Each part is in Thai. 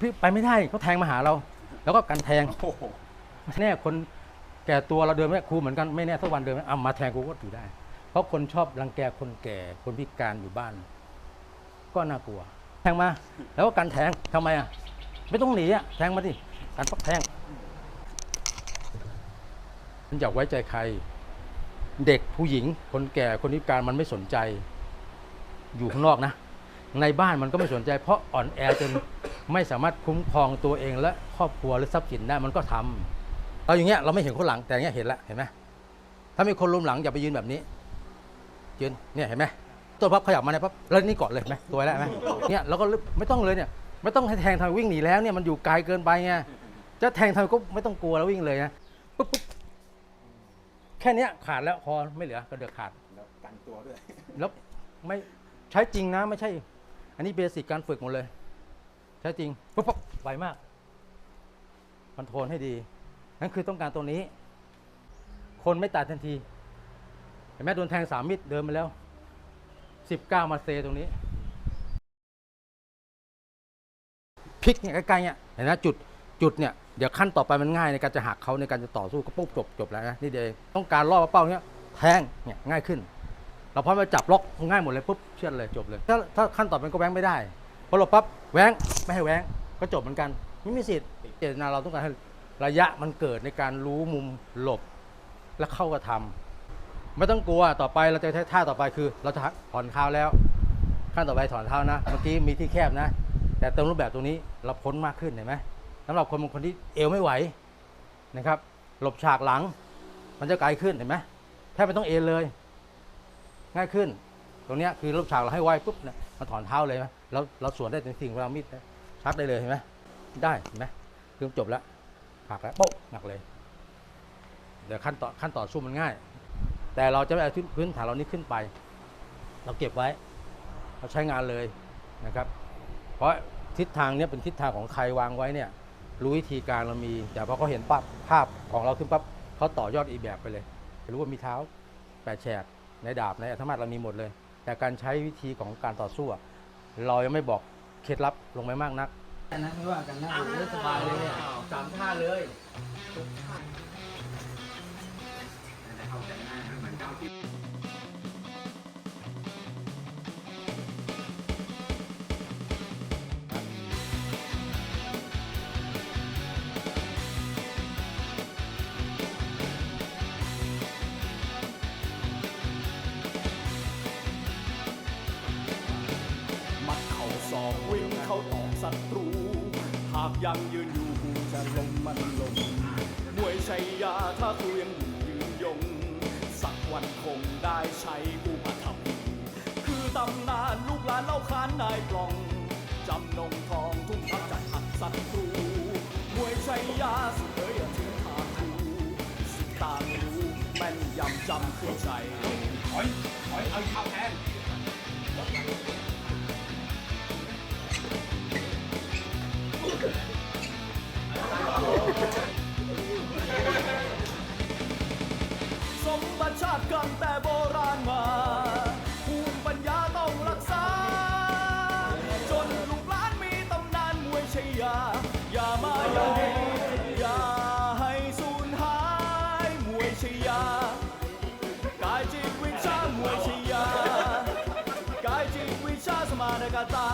พี่ไปไม่ได้เขาแทงมาหาเรา แล้วก็กันแทงโอ้โหแน่คนแก่ตัวเราเดินไม่ได้ครูเหมือนกันไม่แน่สักวันเดินไม่เอามาแทงกูก็ถือได้ เพราะคนชอบรังแกคนแก่คนพิการอยู่บ้าน ก็น่ากลัว แทงมา แล้วก็กันแทงทำไมอะไม่ต้องหนีอะแทงมาดิกันปักแทงมันอยากไว้ใจใคร เด็กผู้หญิง คนแก่คนพิการมันไม่สนใจ อยู่ข้างนอกนะ ในบ้านมันก็ไม่สนใจ เพราะอ่อนแอจนไม่สามารถคุ้มครองตัวเองและครอบครัวหรือทรัพย์สินได้มันก็ทำเราอย่างเงี้ยเราไม่เห็นคนหลังแต่อย่างเงี้ยเห็นแล้วเห็นไหมถ้ามีคนลุมหลังอย่าไปยืนแบบนี้ยืนเนี่ยเห็นไหมตัวพับขยับมาเนี่ยพับแล้วนี่เกาะเลยเห็นไหมตัวแล้วเห็นไหมเนี่ยเราก็ไม่ต้องเลยเนี่ย ไม่ต้องให้แทงทางวิ่งหนีแล้วเนี่ยมันอยู่ไกลเกินไปไงจะแทงทางก็ไม่ต้องกลัวแล้ววิ่งเลยนะปุ๊บปุ๊บแค่เนี้ยขาดแล้วคอไม่เหลือกระเดือกขาดแล้วกันตัวด้วยแล้วไม่ใช้จริงนะไม่ใช่ อันนี้เบสิกการฝึกหมดเลย ใช้จริงปุ๊บปุ๊บไวมากคอนโทรลให้ดี นั่นคือต้องการตัวนี้ คนไม่ตายทันที เห็นไหมโดนแทงสามมิดเดินไปแล้วสิบเก้ามาเซตรงนี้พลิกเนี่ยใกล้ๆเนี่ยเห็นไหมจุดจุดเนี่ยเดี๋ยวขั้นต่อไปมันง่ายในการจะหักเขาในการจะต่อสู้ก็ปุ๊บจบจบแล้วนะนี่เดียวต้องการล่อเป้าเนี่ยแทงเนี่ยง่ายขึ้น เราพอมาจับล็อกง่ายหมดเลยปุ๊บเชื่อดเลยจบเลย ถ้าถ้าขั้นต่อไปก็แว้งไม่ได้พอเราปั๊บแว้งไม่ให้แว้งก็จบเหมือนกันไม่มีสิทธิ์เจตนาเราต้องการให้ระยะมันเกิดในการรู้มุมหลบและเข้ากระทำไม่ต้องกลัวต่อไปเราจะใช้ท่าต่อไปคือ เราจะถอนเท้าแล้ว ขั้นต่อไปถอนเท้านะเมื่อกี้มีที่แคบนะ แต่เติมรูปแบบตรงนี้เราพ้นมากขึ้นเห็นไหมสำหรับคนบางคนที่เอวไม่ไหวนะครับ หลบฉากหลัง มันจะไกลขึ้นเห็นไหมแทบไม่ต้องเอเลย ง่ายขึ้น ตรงเนี้ยคือรูปฉากเราให้ไวปุ๊บเนี่ยมาถอนเท้าเลยไหมเราเราสวนได้ถึงสิ่งเวลามีดชักได้เลยเห็นไหมได้เห็นไหมคือจบแล้วผักแล้วโป๊ะหนักเลย เดี๋ยวขั้นต่อขั้นต่อสู้มันง่าย แต่เราจะไม่เอาพื้นฐานเรานี้ขึ้นไป เราเก็บไว้ เราใช้งานเลยนะครับ เพราะทิศทางเนี้ยเป็นทิศทางของใครวางไว้เนี่ยรู้วิธีการเรามี แต่พอเขาเห็นปั๊บภาพของเราขึ้นปั๊บเขาต่อยอดอีกแบบไปเลย รู้ว่ามีเท้าแปดแฉก ในดาบในอัธมาตเรามีหมดเลย แต่การใช้วิธีของการต่อสู้อะเรายังไม่บอกเคล็ดลับลงไปมากนักนะไม่ว่ากันนะโอ้โหสบายเลยเนี่ยสามท่าเลย ยังยืนอยู่กูจะลงมันลงมวยชัยยาถ้ากูยังอยู่ยืนยง สักวันคงได้ใช้กูมาทำคือตำนานลูกหลานเล่าขานนายกล่องจำนงทองทุ่งทัพจัดหักศัตรูมวยชัยยาสุดเอ๋ยถึงทางกูสิตางรู้แม่นยำจำขึ้นใจถอยถอยเอาเข้าแทน กตา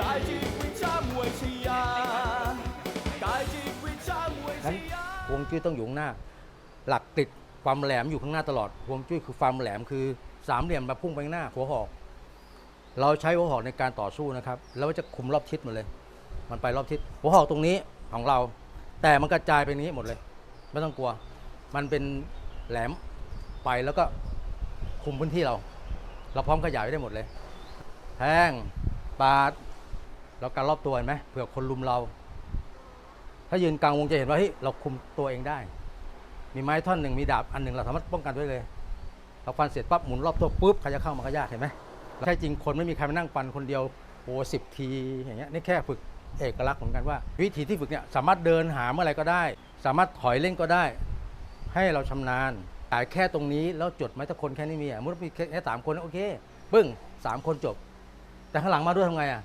กายจิตวิชามวยชัยยากายจิตวิชามวยนั้ชันยยาฮวงจุ้ยต้องอยู่ข้างหน้า หลักติดความแหลมอยู่ข้างหน้าตลอดฮวงจุ้ยคือความแหลมคือสามเหลี่ยมมาพุ่งไปข้างหน้าหัวหอก เราใช้หัวหอกในการต่อสู้นะครับแล้วจะคุมรอบทิศหมดเลย มันไปรอบทิศหัวหอกตรงนี้ของเรา แต่มันกระจายไปนี้หมดเลย ไม่ต้องกลัว มันเป็นแหลมไปแล้วก็คุมพื้นที่เรา เราพร้อมขยายได้หมดเลย แทงปาดเราการรอบตัวเห็นไหมเผื่อคนลุมเรา ถ้ายืนกลางวงจะเห็นว่าเฮ้ยเราคุมตัวเองได้ มีไม้ท่อนหนึ่งมีดาบอันหนึ่งเราสามารถป้องกันด้วยเลยเราฟันเสร็จปั๊บหมุนรอบตัวปุ๊บใครจะเข้ามาก็ยากเห็นไหมใช่จริงคนไม่มีใครมานั่งฟันคนเดียวโอ้สิบทีอย่างเงี้ยนี่แค่ฝึกเอกลักษณ์เหมือนกันว่า วิธีที่ฝึกเนี่ยสามารถเดินหาเมื่อไรก็ได้ สามารถถอยเล่นก็ได้ ให้เราชำนาญแต่แค่ตรงนี้แล้วจดไหมถ้าคนแค่นี้มีอะมุดมีแค่สามคนโอเคปึ้งสามคนจบ แต่ข้างหลังมาด้วยทำไงอะ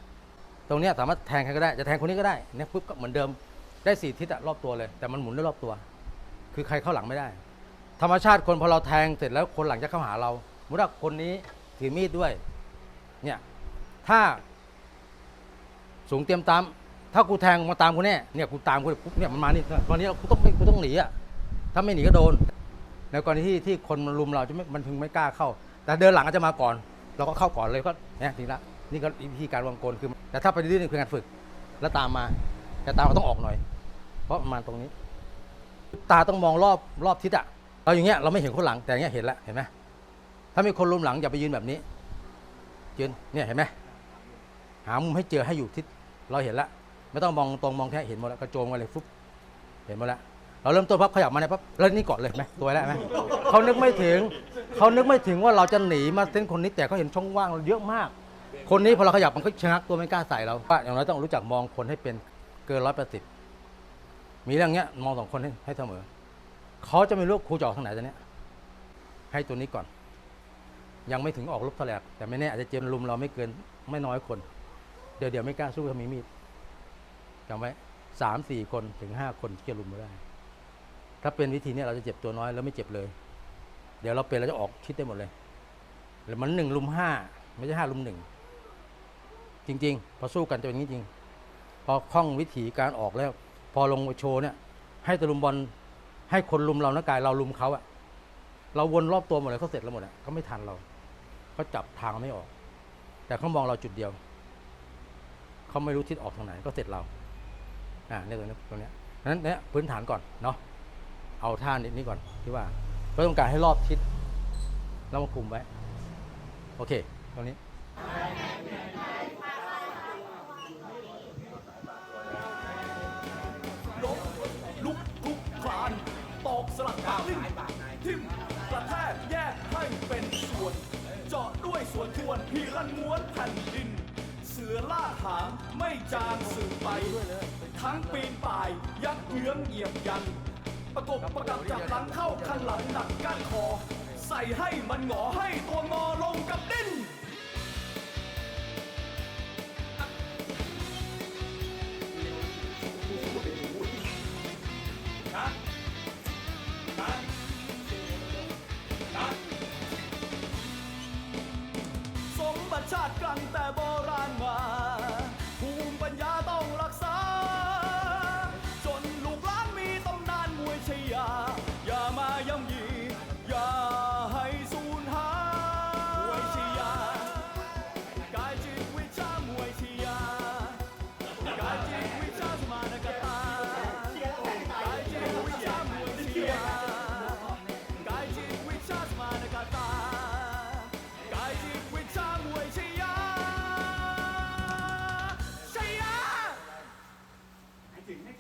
ตรงเนี้ยสามารถแทงใครก็ได้จะแทงคนนี้ก็ได้เนี่ยปุ๊บก็เหมือนเดิมได้สี่ทิศอะรอบตัวเลย แต่มันหมุนได้รอบตัว คือใครเข้าหลังไม่ได้ ธรรมชาติคนพอเราแทงเสร็จแล้วคนหลังจะเข้าหาเราสมมติว่าคนนี้ถือมีดด้วยเนี่ยถ้าสูงเตรียมตามถ้ากูแทงมาตามกูแน่เนี่ยกูตามกูปุ๊บเนี่ยมันมานี่ตอนนี้กูต้องไม่กูต้องหนีอะถ้าไม่หนีก็โดนในกรณีที่ที่คนมันรุมเราจะไม่มันถึงไม่กล้าเข้า แต่เดินหลังก็จะมาก่อน เราก็เข้าก่อนเลยก็เนี่ยทีละ นี่ก็วิธีการวางกลคือ แต่ถ้าไปดื้อนี่คือการฝึก แล้วตามมาแต่ตามเราต้องออกหน่อย เพราะมันมาตรงนี้ ตาต้องมองรอบรอบทิศอะเราอย่างเงี้ยเราไม่เห็นคนหลังแต่อย่างเงี้ยเห็นแล้วเห็นไหมถ้ามีคนรุมหลังอย่าไปยืนแบบนี้ยืนเนี่ยเห็นไหมหามุมให้เจอให้อยู่ทิศเราเห็นแล้วไม่ต้องมองตรงมองแค่เห็นหมดแล้วกระโจมมาเลยฟุบเห็นหมดแล้วเราเริ่มต้นพับขยับมาเนี่ยปั๊บแล้วนี่กอนเลยเห็นไหมตัวแล้วไหมเขานึกไม่ถึง เขานึกไม่ถึงว่าเราจะหนีมาเส้นคนนี้แต่เขาเห็นช่องว่างเราเยอะมาก คนนี้พอเราขยับมันก็ชะงักตัวไม่กล้าใส่เราว่าอย่างน้อยต้องรู้จักมองคนให้เป็นเกินร้อยแปดสิบมีเรื่องเงี้ยมองสองคนให้ให้เสมอเขาจะไม่รู้ครูจะออกทางไหนตอนเนี้ยให้ตัวนี้ก่อน ยังไม่ถึงออกลบแถลกแต่ไม่แน่อาจจะเจอลุมเราไม่เกินไม่น้อยคน เดี๋ยวเดี๋ยวไม่กล้าสู้ถ้ามีมีดจำไว้สามสี่คนถึงห้าคนที่จะลุมเราได้ ถ้าเป็นวิธีนี้เราจะเจ็บตัวน้อยแล้วไม่เจ็บเลย เดี๋ยวเราเป็นเราจะออกทิศได้หมดเลยหรือมันหนึ่งลุมห้าไม่ใช่ห้าลุมหนึ่ง จริง ๆ พอสู้กันจะเป็นอย่างนี้จริง พอคล่องวิธีการออกแล้ว พอลงโชว์เนี่ย ให้ตะลุมบอลให้คนลุมเรานะกายเราลุมเขาอะเราวนรอบตัวหมดเลยเขาเสร็จแล้วหมดอะเขาไม่ทันเราเขาจับทางไม่ออก แต่เขามองเราจุดเดียวเขาไม่รู้ทิศออกทางไหนก็เสร็จเราอ่าเนี่ยตรงนี้ตรงนี้นั้นเนี่ยพื้นฐานก่อนเนาะเอาท่านี้นี้ก่อนที่ว่าเพื่อต้องการให้รอบทิศแล้วมาคุมไว้ โอเค ตรงนี้ ตอกสลักปากลิ้นทิ่มกระแทกแยกให้เป็นส่วน เจาะด้วยส่วนทวนพีรันม้วนแผ่นดิน เสือล่าหางไม่จางสืบไป ทั้งปีนป่ายยักเยื้องเหยียบยัน ประกบประกับจับหลังเข้าคันหลังหนักก้านคอ ใส่ให้มันหงอให้ตัวงอ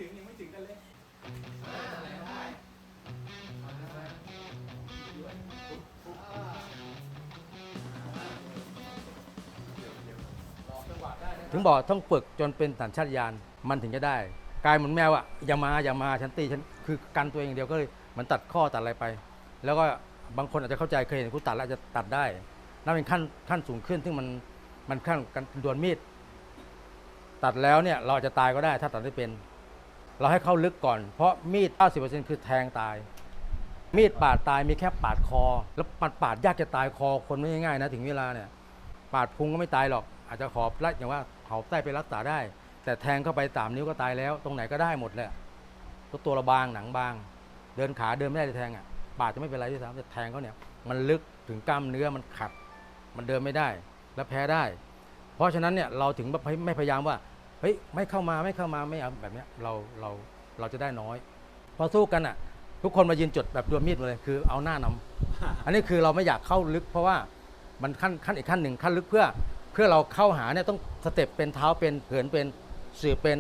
ถึงไม่ถึงยังไม่ถึงกันเลยถึงบอกต้องฝึกจนเป็นสัญชาตญาณมันถึงจะได้ กลายเหมือนแมวอะอย่ามาอย่ามาฉันตีฉันคือกันตัวเองอย่างเดียวก็เลยเหมันตัดข้อตัดอะไรไป แล้วก็บางคนอาจจะเข้าใจเคยเห็นกูตัดแล้วอาจจะตัดได้นั่นเป็นขั้นขั้นสูงขึ้น ซึ่งมันมันขั้นกันดวลมีดตัดแล้วเนี่ยเราอาจจะตายก็ได้ถ้าตัดไม่เป็น เราให้เข้าลึกก่อน เพราะมีด 90%คือแทงตาย มีดปาดตายมีแค่ปาดคอ แล้วปาดปาดยากจะตายคอคนไม่ง่ายๆนะถึงเวลาเนี่ย ปาดพุงก็ไม่ตายหรอก อาจจะขอบไล่อย่างว่าเขาใต้ไปรักษาได้ แต่แทงเข้าไปสามนิ้วก็ตายแล้ว ตรงไหนก็ได้หมดเลยก็ตัวเราบางหนังบาง เดินขาเดินไม่ได้จะแทงอะปาดจะไม่เป็นไรที่สามแต่แทงเขาเนี่ยมันลึกถึงกล้ามเนื้อมันขัด มันเดินไม่ได้และแพ้ได้ เพราะฉะนั้นเนี่ยเราถึงไม่พยายามว่า เฮ้ยไม่เข้ามาไม่เข้ามาไม่เอาแบบเนี้ยเราเราเราจะได้น้อย พอสู้กันอะ ทุกคนมายืนจดแบบดวลมีดหมดเลยคือเอาหน้านำอันนี้คือเราไม่อยากเข้าลึก เพราะว่ามันขั้นขั้นอีกขั้นหนึ่งขั้นลึกเพื่อเพื่อเราเข้าหาเนี่ยต้องสเต็ปเป็นเท้าเป็นเหินเป็นสืบเป็น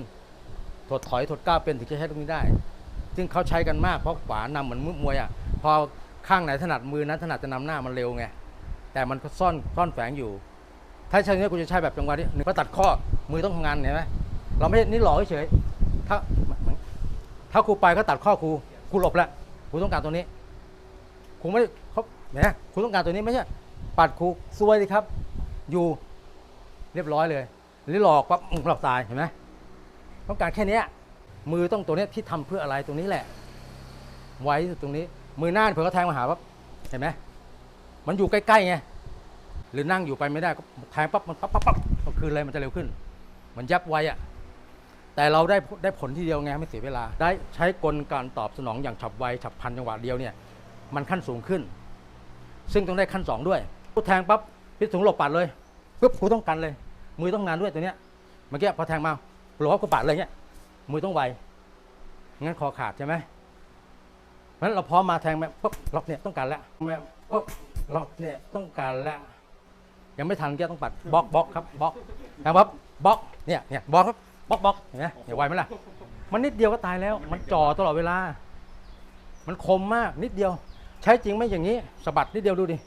ถดถอยถดก้าวเป็นถึงจะใช้ตรงนี้ได้ ซึ่งเขาใช้กันมากเพราะขวานำเหมือนมวยอะพอข้างไหนถนัดมือนั้นถนัดจะนำหน้ามันเร็วไงแต่มันก็ซ่อนซ่อนแฝงอยู่ ถ้าใช่เนี้ยกูจะใช้แบบจังหวะนี้หนึ่งก็ตัดข้อมือต้องทำงานเห็นไหมเราไม่นี่หลอกเฉยถ้าถ้าครูไปก็ตัดข้อครูครูหลบแล้วครูต้องการตัวนี้ครูไม่เขาเนี่ยครูต้องการตัวนี้ไม่ใช่ปัดครูซวยสิครับ อยู่เรียบร้อยเลยหรือหลอกปั๊บอื้อเราตายเห็นไหมต้องการแค่นี้มือต้องตัวนี้ที่ทำเพื่ออะไรตรงนี้แหละ ไว้ตรงนี้ มือหน้าเผื่อเขาแทงมาหาปั๊บเห็นไหมมันอยู่ใกล้ๆไง หรือนั่งอยู่ไปไม่ได้ก็แทงปั๊บมันปั๊บปั๊บปั๊บก็คืนเลยมันจะเร็วขึ้น มันยับไวอะแต่เราได้ได้ผลที่เดียวไงไม่เสียเวลา ได้ใช้กลการตอบสนองอย่างฉับไวฉับพลันจังหวะเดียวเนี่ยมันขั้นสูงขึ้น ซึ่งต้องได้ขั้นสองด้วยกูแทงปั๊บพิษถุงหลบปัดเลยปุ๊บกูต้องกันเลย มือต้องงานด้วยตัวเนี้ยเมื่อกี้พอแทงมาหลบกูปัดเลยเงี้ยมือต้องไวงั้นคอขาดใช่ไหมเพราะฉะนั้นเราพร้อมมาแทงแบบปุ๊บล็อกเนี่ยต้องการแล้วปุ๊บล็อกเนี่ยต้องการแล้ว ยังไม่ทันแกต้องปัดบล็อกบล็อกครับบล็อกนะครับบล็อกเนี่ยเนี่ยบล็อกครับบล็อกบล็อกเห็นไหมเห็นไวไหมล่ะมันนิดเดียวก็ตายแล้ว มันจ่อตลอดเวลา มันคมมากนิดเดียว ใช้จริงไหม่อย่างนี้สะบัดนิดเดียวดูดิ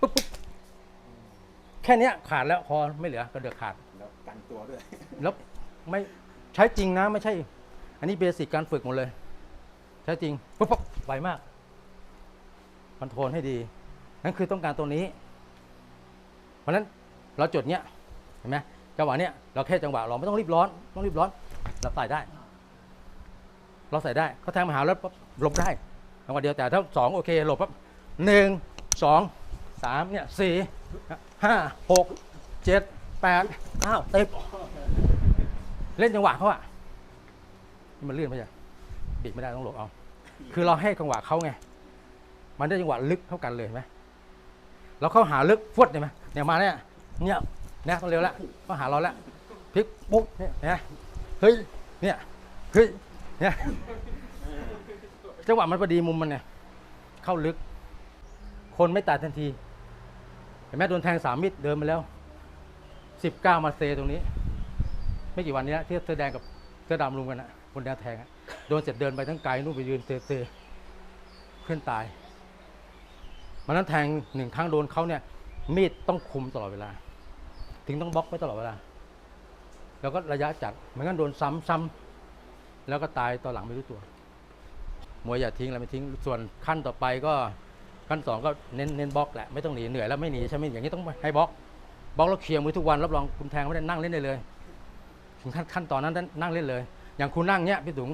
ปุ๊บปุ๊บแค่เนี้ยขาดแล้วคอไม่เหลือกระเดือกขาดแล้วกันตัวด้วยแล้วไม่ใช้จริงนะไม่ใช่ อันนี้เบสิกการฝึกหมดเลย ใช้จริงปุ๊บปุ๊บไวมากคอนโทรลให้ดีนั่นคือต้องการตัวนี้ เพราะฉะนั้นเราจดเนี้ยเห็นไหมจังหวะเนี้ยเราแค่จังหวะเราไม่ต้องรีบร้อนต้องรีบร้อนเราใส่ได้ เราใส่ได้เขาแทงมาหาแล้วปั๊บหลบได้จังหวะเดียวแต่ถ้าสองโอเคหลบปั๊บหนึ่งสองสามเนี่ยสี่ห้าหกเจ็ดแปดอ้าวติดเล่นจังหวะเขาอะนี่มันเลื่อนไปจ้ะบิดไม่ได้ต้องหลบเอา คือเราให้จังหวะเขาไง มันได้จังหวะลึกเท่ากันเลยเห็นไหมเราเข้าหาลึกฟวดเห็นไหม เนี่ยมาเนี่ยเนี่ยเนี่ยต้องเร็วแล้วก็หาเราแล้วพลิกปุ๊บเนี่ยเนไหมเฮ้ยเนี่ยเฮ้ยเนี่ยจังหวะมันพอดีมุมมันเนี่ย เข้าลึก คนไม่ตายทันทีเห็นไหมโดนแทงสามมิดเดินมาแล้วสิบเก้ามาเซตรงนี้ ไม่กี่วันนี้นะที่เสื้อแดงกับเสื้อดำรุมกันนะคนแดงแทงอะโดนเสร็จเดินไปทั้งไกลนู่นไปยืนเซเซเพื่อนตายมันนั้นแทงหนึ่งครั้งโดนเขาเนี่ย มีดต้องคุมตลอดเวลา ถึงต้องบล็อกไว้ตลอดเวลา แล้วก็ระยะจัดไม่งั้นโดนซ้ำซ้ำแล้วก็ตายตอนหลังไม่รู้ตัว มวยอย่าทิ้งอะไรไม่ทิ้ง ส่วนขั้นต่อไปก็ขั้นสองก็เน้นเน้นบล็อกแหละไม่ต้องหนีเหนื่อยแล้วไม่หนีใช่ไหมอย่างนี้ต้องให้บล็อกบล็อกแล้วเคลียร์มือทุกวันรับรองคุณแทงไม่ได้นั่งเล่นได้เลยถึงขั้นขั้นตอนนั้นนั่งเล่นเลย อย่างคุณนั่งเนี้ยพี่ถุง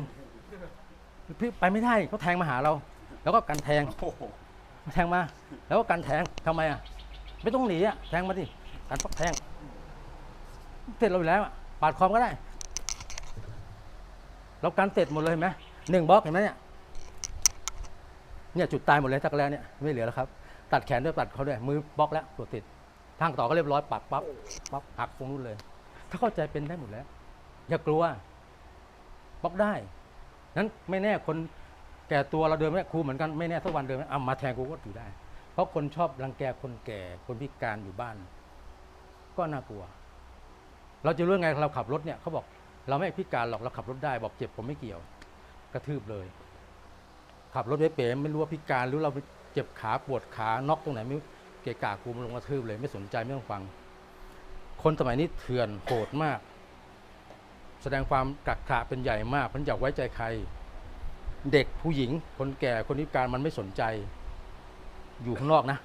พี่ไปไม่ได้เขาแทงมาหาเรา แล้วก็กันแทงโอ้โหแทงมา แล้วก็กันแทงทำไมอะ ไม่ต้องหนีอะแทงมาดิกันปักแทงเสร็จเราอยู่แล้วอะปาดคอมก็ได้ เรากันเสร็จหมดเลยเห็นไหมหนึ่งบล็อกเห็นไหมเนี่ยเนี่ยจุดตายหมดเลยทักแล้วเนี่ยไม่เหลือแล้วครับ ตัดแขนด้วยตัดเขาด้วยมือบล็อกแล้วตัวติดทางต่อก็เรียบร้อยปัดปั๊บปั๊บหักตรงนู้นเลย ถ้าเข้าใจเป็นได้หมดแล้ว อย่ากลัวบล็อกได้นั้นไม่แน่คนแก่ตัวเราเดินไม่ครูเหมือนกันไม่แน่สักวันเดินไม่อะมาแทงกูก็อยู่ได้ เพราะคนชอบรังแกคนแก่คนพิการอยู่บ้าน ก็น่ากลัว เราจะรู้ไงเราขับรถเนี่ยเขาบอกเราไม่พิการหรอกเราขับรถได้ บอกเจ็บผมไม่เกี่ยว กระทืบเลย ขับรถไม่เป๋ไม่รู้ว่าพิการหรือเราเจ็บขาปวดขาน็อกตรงไหนไม่เกะกะกูมลงกระทืบเลย ไม่สนใจไม่ต้องฟัง คนสมัยนี้เถื่อนโหดมาก แสดงความกักขะเป็นใหญ่มากมันอยากไว้ใจใคร เด็กผู้หญิง คนแก่คนพิการมันไม่สนใจ อยู่ข้างนอกนะ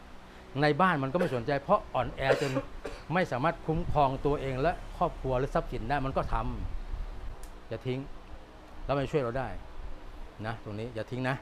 ในบ้านมันก็ไม่สนใจ เพราะอ่อนแอจนไม่สามารถคุ้มครองตัวเองและครอบครัวหรือทรัพย์สินได้มันก็ทำอย่าทิ้ง แล้วมันช่วยเราได้นะ ตรงนี้อย่าทิ้งนะ